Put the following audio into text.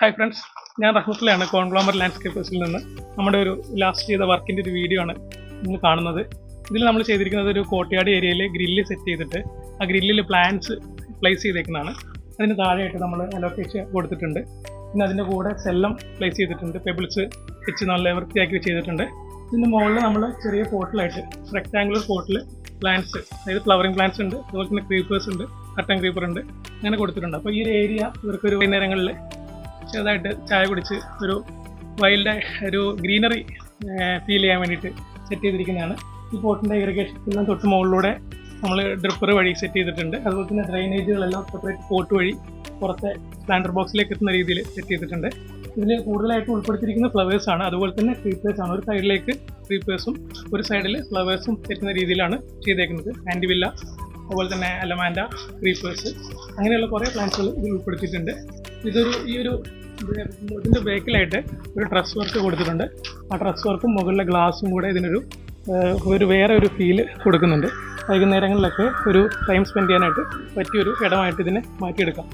Hi friends ഞാൻ റഹ്മത്തിലാണ് കോൺഗ്ലോമർ ലാൻഡ്സ്കേപ്പേഴ്സിൽ നിന്ന് നമ്മുടെ ഒരു ലാസ്റ്റ് ചെയ്ത വർക്കിന്റെ ഒരു വീഡിയോ ആണ് നിങ്ങൾ കാണുന്നത്. ഇതിൽ നമ്മൾ ചെയ്തിരിക്കുന്നത് ഒരു കോട്ടയാട് ഏരിയയിൽ ഗ്രില്ല് സെറ്റ് ചെയ്തിട്ട് ആ ഗ്രില്ലിൽ പ്ലാന്റ്സ് പ്ലേസ് ചെയ്തേക്കുന്നതാണ്. അതിന് താഴെയായിട്ട് നമ്മൾ അലോക്കേഷൻ കൊടുത്തിട്ടുണ്ട്. പിന്നെ അതിന്റെ കൂടെ സെല്ലം പ്ലേസ് ചെയ്തിട്ടുണ്ട് പെബിൾസ് വെച്ച് നല്ല വൃത്തിയാക്കി ചെയ്തിട്ടുണ്ട്. ഇതിന്റെ മുകളിൽ നമ്മൾ ചെറിയ പോട്ടിലായിട്ട് റെക്ടാങ്കുലർ പോട്ടിൽ പ്ലാന്റ്സ് അതായത് ഫ്ലവറിങ് പ്ലാന്റ്സ് ഉണ്ട് അതുപോലെ തന്നെ ക്രീപ്പേഴ്സ് ഉണ്ട് കട്ടൻ ക്രീപ്പർ ഉണ്ട് അങ്ങനെ കൊടുത്തിട്ടുണ്ട്. അപ്പോൾ ഈ ഒരു ഏരിയ ഇവർക്കൊരു വൈകുന്നേരങ്ങളിൽ ചെറുതായിട്ട് ചായ കുടിച്ച് ഒരു വൈൽഡ് ഒരു ഗ്രീനറി ഫീൽ ചെയ്യാൻ വേണ്ടിയിട്ട് സെറ്റ് ചെയ്തിരിക്കുന്നതാണ്. ഈ പോട്ടിന്റെ ഇറിഗേഷൻ എല്ലാം തൊട്ട് മുകളിലൂടെ നമ്മൾ ഡ്രിപ്പർ വഴി സെറ്റ് ചെയ്തിട്ടുണ്ട്. അതുപോലെ തന്നെ ഡ്രൈനേജുകളെല്ലാം സെപ്പറേറ്റ് പോട്ട് വഴി പുറത്തെ സ്പ്ലാൻഡർ ബോക്സിലേക്ക് എത്തുന്ന രീതിയിൽ സെറ്റ് ചെയ്തിട്ടുണ്ട്. ഇതിൽ കൂടുതലായിട്ട് ഉൾപ്പെടുത്തിയിരിക്കുന്ന ഫ്ലവേഴ്സ് ആണ്. അതുപോലെ തന്നെ ക്രീപ്പേഴ്സ് ആണ്. ഒരു സൈഡിലേക്ക് ക്രീപ്പേഴ്സും ഒരു സൈഡിൽ ഫ്ലവേഴ്സും എത്തുന്ന രീതിയിലാണ് ചെയ്തേക്കുന്നത്. ആന്റിവില്ല അതുപോലെ തന്നെ അലമാൻഡ ക്രീപ്പേഴ്സ് അങ്ങനെയുള്ള കുറേ പ്ലാന്റ്സുകൾ ഇതിൽ ഉൾപ്പെടുത്തിയിട്ടുണ്ട്. ഇതൊരു ഈ ഒരു ഇത് ഇതിന്റെ ബേക്കിലായിട്ട് ഒരു ഡ്രസ് വർക്ക് കൊടുത്തിട്ടുണ്ട്. ആ ഡ്രസ് വർക്കും മുകളിലെ ഗ്ലാസും കൂടെ ഇതിനൊരു ഒരു വേറെ ഒരു ഫീൽ കൊടുക്കുന്നുണ്ട്. വൈകുന്നേരങ്ങളിലൊക്കെ ഒരു ടൈം സ്പെൻഡ് ചെയ്യാനായിട്ട് പറ്റിയൊരു ഇടമായിട്ട് ഇതിനെ മാറ്റിയെടുക്കാം.